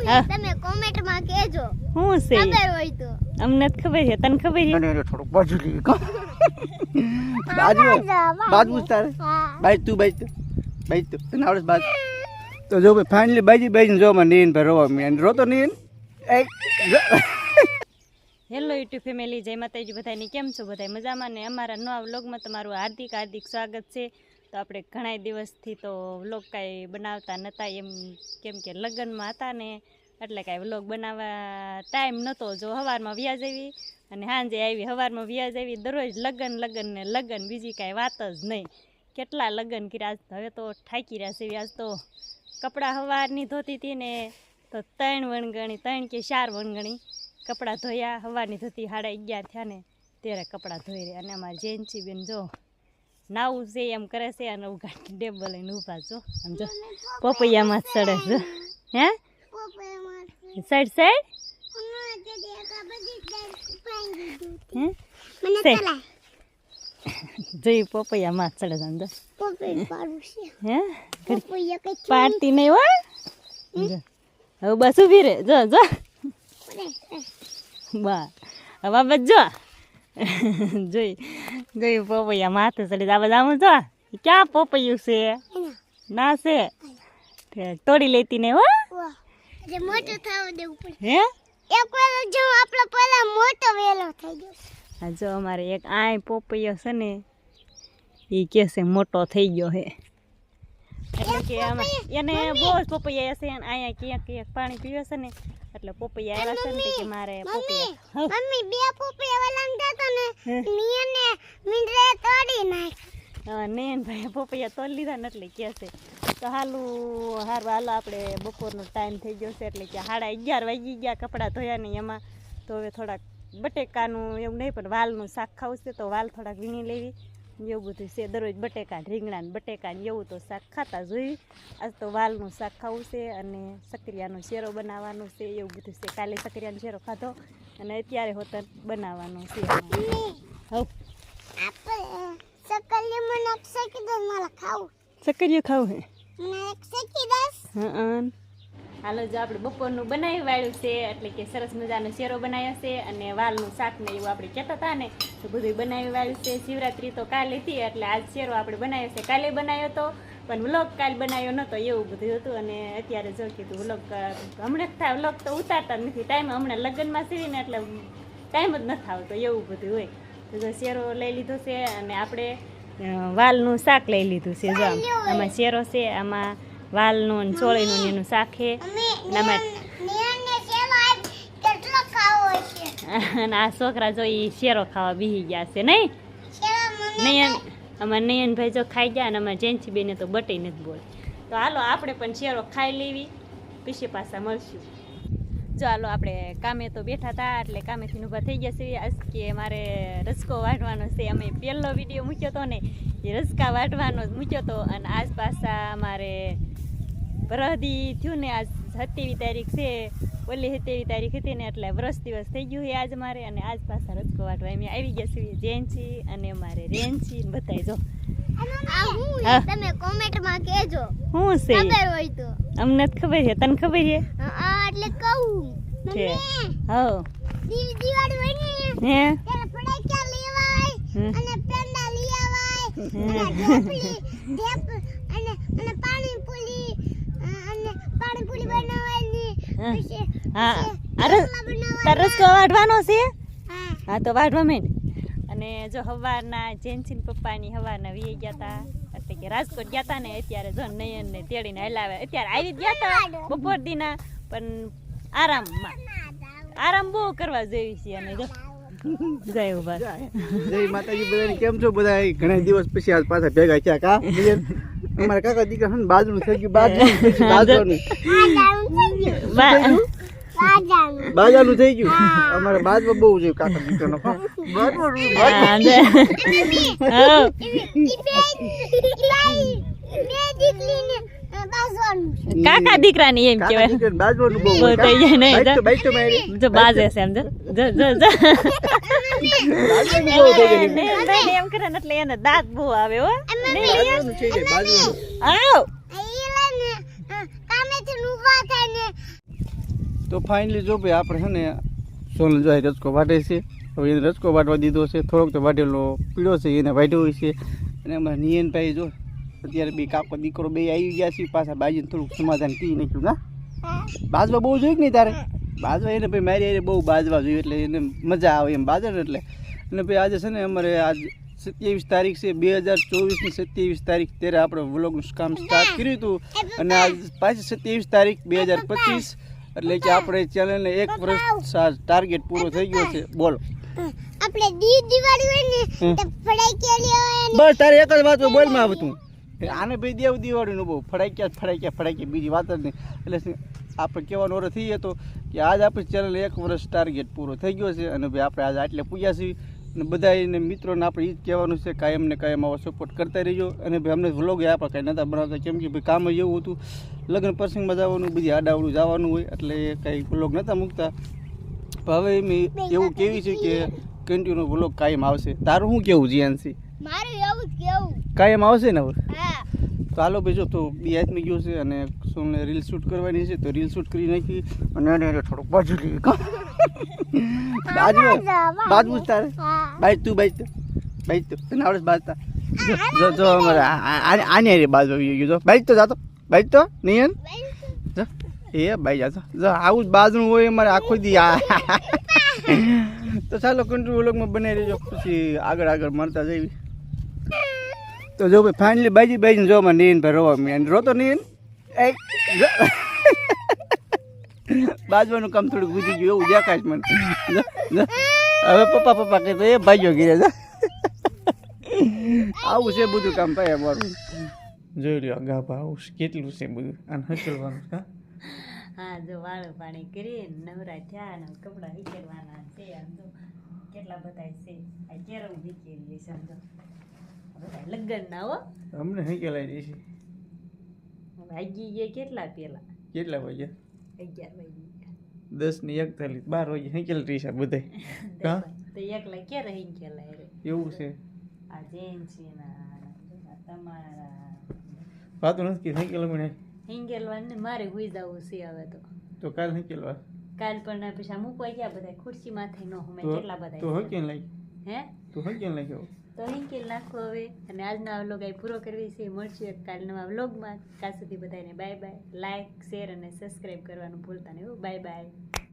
તમે કોમેન્ટમાં કહેજો. શું છે? ખબર હોય તો. અમને જ ખબર છે. તને ખબર છે? એને બાજુ લઈ બાજુ બાજુ તારે. તું બાજ તું. બાજ તું. તને આવડે છે તો જો ભાઈ ફાઇનલી બાજી બાજી જો મને નીન ભાઈ રોવા મેં રોતો નીન? એ હેલો યુટ્યુબ ફેમિલી જય માતાજી બધાની. કેમ છો બધા મજામાં ને? અમારા નવા વ્લોગમાં તમારું હાર્દિક હાર્દિક સ્વાગત છે. તો આપણે ઘણા દિવસથી તો વ્લોગ કાંઈ બનાવતા નહોતા એમ કેમ કે લગ્નમાં હતા ને એટલે કાંઈ વ્લોગ બનાવવા ટાઈમ નહોતો જો સવારમાં વ્યાજ આવી અને સાંજે આવી સવારમાં વ્યાજ આવી, દરરોજ લગ્ન લગ્ન ને લગ્ન બીજી કાંઈ વાત જ નહીં. કેટલા લગ્ન કર્યા હવે તો થાકી રહ્યા છે આજ તો. કપડાં સવારની ધોતી હતી ને તો ત્રણ વણગણી, ત્રણ કે ચાર વણગણી કપડાં ધોયા. હવારની ધોતી સાડા અગિયાર થયા ને ત્યારે કપડાં ધોઈ રહ્યા. અને અમારા જૈનસીબેન જો નાવું છે એમ કરે છે અને ઉઘાડી ડેબલ લઈને ઊભા છો સમજો પપૈયામાં જ ચડે છે. હે? સાઈડ સાઈડ જોઈ પપૈયામાં જ ચડે છે પોપઈ પાડતી નહીં હો. હવે બસ ઊભી રે. જો જો. બા. હવે બસ જો. જોઈ જોઈ પપૈયા માથે ચડી આ બધા જો. ક્યાં પપૈયું છે? ના છે? તોડી લેતી ને હો. મોટો થવા દેવું પડે હે? એક વાર જો આપણો પહેલા મોટો વેલો થઈ ગયો. આ જો અમારે એક આય પોપૈયો છે ને એ કે છે મોટો થઈ ગયો હે. એટલે કે આમાં એને બહુ જ પપૈયા છે અહીંયા ક્યાંક ક્યાંક પાણી પીવે છે ને એટલે પપૈયા આવ્યા છે ને કે મારે પપૈયા. મમ્મી બે પોપઈ વલામ તો ને. નિયને મિંડરે તોડી નાખ. નેન ભાઈ પપૈયા તોડી લીધા ને એટલે કે છે. તો હાલું હાર હાલો આપણે બપોરનો ટાઈમ થઈ ગયો છે એટલે કે સાડા અગિયાર વાગી ગયા કપડાં ધોયા ને એમાં. તો હવે થોડાક બટેકાનું એવું નહીં પણ વાલનું શાક ખાવું છે તો વાલ થોડાક વીણી લેવી. એવું બધું છે. દરરોજ બટેકા રીંગણા ને બટેકા ને એવું તો શાક ખાતા જોઈ આજ તો વાલનું શાક ખાવું છે અને સક્રિયાનો શેરો બનાવવાનો છે એવું બધું છે. કાલે સક્રિયાનો શેરો ખાધો અને અત્યારે હોતર બનાવવાનો છે. મારે ખાવું હે? હં હાલો જો આપણે બપોરનું બનાવી વાળ્યું છે, એટલે કે સરસ મજાનો શેરો બનાવ્યો છે અને વાલનું શાક ને એવું આપણે કહેતા હતા ને, તો બધું બનાવી વાળ્યું છે. શિવરાત્રી તો કાલે હતી, એટલે આજ શેરો આપણે બનાવ્યો છે. કાલે બનાવ્યો હતો પણ વ્લોગ કાલ બનાવ્યો નહોતો, એવું બધું હતું. અને અત્યારે જો કીધું વ્લોગ, હમણાં થાય વ્લોગ તો ઉતારતા નથી. ટાઈમ હમણાં લગ્નમાં સીવીને એટલે ટાઈમ જ નથી આવતો, એવું બધું હોય. તો જો શેરો લઈ લીધો છે, અને આપણે વાલનું શાક લઈ લીધું છે, જો. આમાં શેરો છે, આમાં વાલનું ને ચોળીનું ને એનું શાખે અને આ છોકરા જો ઈ શેરો ખાવા બીહી ગયા છે નહીં? નયન અમારે નયનભાઈ જો ખાઈ ગયા અને અમારે જેન્સી બેને તો બટી નથી બોલે. તો હાલો આપણે પણ શેરો ખાઈ લેવી. પછી પાછા મળશું. જો હાલો આપણે કામે તો બેઠા હતા એટલે કામેથી ઊભા થઈ ગયા છીએ આજ કે મારે રસકો વાઢવાનો છે. અમે પહેલો વીડિયો મૂક્યો હતો ને એ રસકા વાઢવાનો જ મૂક્યો હતો અને આજ પાછા અમારે વરહદી થયું ને આજ સત્યાવી તારીખ છે. ઓલી સત્યાવી તારીખ હતી ને એટલે વરસ દિવસ થઈ ગયું છે આજ મારે અને આજ પાછા રસકો વાટવા અમે આવી ગયા છીએ જેન્સી અને અમારે રેન્સી બધાય જો. આ હું હા. તમે કોમેન્ટમાં કહેજો. હું છે? ખબર હોય તો. અમને ખબર છે? તને ખબર છે? આ એટલે કહું. છે હો દિવાળી હોય ને હે? ત્યારે ફટાકડા લેવાય હમ. અને પેંડા લઈ આવાય. અને ઢેપલી ઢેપ અને અને પાણીપુરી અ, અને પાણીપુરી બનાવવાની હા. અરે રોટલા બનાવવાના. વાઢવાનો છે? હા. હા તો વાઢવા માંડ. અને જો હવારના જેન્સીન પપ્પાની હવારના વી ગયા હતા એટલે કે રાજકોટ ગયા હતા ને અત્યારે જો નયન ને તેડીને હલાવે. અત્યારે આવી ગયા હતા બપોર દીના પણ આરામમાં. આરામ બહુ કરવા જેવી છે અને જો. જય ઊભા. જય માતાજી બધાને કેમ છો? બધા ઘણા દિવસ પછી આજ પાછા ભેગા થયા કા? અમારા કાકા દીકરા હન બાજરું થઈ ગયું બાજરું બાજવાનું. બાજાનું થઈ ગયું. અમારે બાજવા બહુ જોયું કાકા દીકરાનો. કાકા દીકરા દીકરાની એમ કેવાય બાજવાનું બહુ થઈ જાય નહીં, બાજે છે એમ જો જો જો. ને, એમ કરે. એટલે એને દાંત બહુ આવે હો. જાય આવ. તો ફાઇનલી જો ભાઈ આપણે છે ને સોનલ જો રચકો વાટે છે. હવે એને રચકો વાટવા દીધો છે. થોડોક તો વાટેલો પીળો છે એને વાટ્યો હોય છે. અને અમારા નિયનભાઈ જો અત્યારે બે કાકો દીકરો બે આવી ગયા છે. પાછા બાજુને થોડુંક સમાધાન કરી નાખ્યું. ના? બાજવા બહુ જોઈ કે નહીં તારે? બાજવા એને ભાઈ મારી હારે બહુ બાજવા જોઈએ એટલે એને મજા આવે એમ બાજર એટલે. અને ભાઈ આજે છે ને અમારે આજ સત્યાવીસ તારીખ છે બે હજાર ચોવીસની સત્યાવીસ તારીખ ત્યારે આપણે વ્લોગનું કામ સ્ટાર્ટ કર્યું હતું. અને આજ પાછી સત્યાવીસ તારીખ બે હજાર પચીસ એટલે કે આપણે ચેનલને એક વર્ષ ટાર્ગેટ પૂરો થઈ ગયો છે. બોલો. આપણે દી હોય ને હમ. તો ફડાઈ હોય બસ તારે એક જ વાત બોલમાં આવતું આને ભાઈ દેવ દિવાળીનું બહુ ફડાક્યા ફડાક્યા ફડાક્યા બીજી વાત જ નહીં. એટલે આપણે કહેવાનો અર્થ થઈ હતો કે આજ આપણી ચેનલ એક વર્ષ ટાર્ગેટ પૂરો થઈ ગયો છે અને ભાઈ આપણે આજે આટલે પૂજ્યા છીએ. અને બધા એને મિત્રોને આપણે એ જ કહેવાનું છે કાયમ ને કાયમ આવો સપોર્ટ કરતા રહીજો. અને ભાઈ અમને વ્લોગ આપણે કાંઈ નહોતા બનાવતા કેમ કે ભાઈ કામ એવું હતું. લગ્ન પ્રસંગમાં જવાનું બધી આડાવડું જવાનું હોય એટલે એ કાંઈ વ્લોગ નહોતા મૂકતા. હવે મેં એવું કેવી છે કે કન્ટિન્યુ વ્લોગ કાયમ આવશે. તારું શું કેવું જીયાનસી મારું એવું જ કેવું. કાયમ આવશે ને હવે? તો હાલો ભાઈ જો તો બી ગયો છે અને શું રીલ શૂટ કરવાની છે તો રીલ શૂટ કરી નાખી અને એને થોડુંક બાજુ લઈ બાજુ બાજુ તારે. બાજ તું બાજ બાજ તું. તને આવડે બાજતા જો જો અમારે આને રે બાજુ આવી ગયો. જો બાજ તો જાતો. બાજ તો નહીં જો એ બાઈ જાતો. જો આવું જ બાજનું હોય અમારે આખો દી. આ તો ચાલો કંટ્રોલ વ્લોગમાં બનાવી રહેજો પછી આગળ આગળ મળતા જઈએ. તો જો ભાઈ ફાઇનલી બાજી બાજીને જો માં નીન ભાઈ રોવા મેં રોતો નીન? એ. બાજવાનું કામ થોડુંક વધી ગયું એવું દેખાય મને. હવે પપ્પા પપ્પા કહેતો એ ભાઈઓ ગીરે આવું છે બધું કામ ભાઈ અમારું. જોઈ લ્યો ગાભા આવું કેટલું છે બધું? અને હચલવાનું હા? હા જો વાળું પાણી કરીને નવરા થયા અને કપડાં વિચારવાના છે. આમ કેટલા બધા છે. આ કેરમ આમ આ બધા લગ્ન ના હો. અમને હકેલાઈ દઈશું વાગી ગયા કેટલા પેલા? કેટલા વાગ્યા? અગિયાર વાગી દસની એકતાલીસ બાર વાગે હકેલ રહીશા બધા? હા? તો એકલા ક્યારે કેલાય રે એવું છે? આ જેન છે ના તમારા વાતું નથી કે હકેલ મને? હિંગેલવાન ને મારે હુઈ જવું છે હવે તો. તો કાલ હકેલવા કાલ પણ ના પછી મૂકવા ગયા બધા ખુરશી માથે ન હમે કેટલા બધા તો છે. કેમ લાગી હે? તો હકેલ લાગ્યો? તો કે નાખો હવે. અને આજનો આ વ્લોગ અહીં પૂરો કરવી છે. મળશું એક કાલ નવા વ્લોગમાં ત્યાં સુધી બધાને બાય બાય લાઇક શેર અને સબસ્ક્રાઈબ કરવાનું ભૂલતા નહીં બાય બાય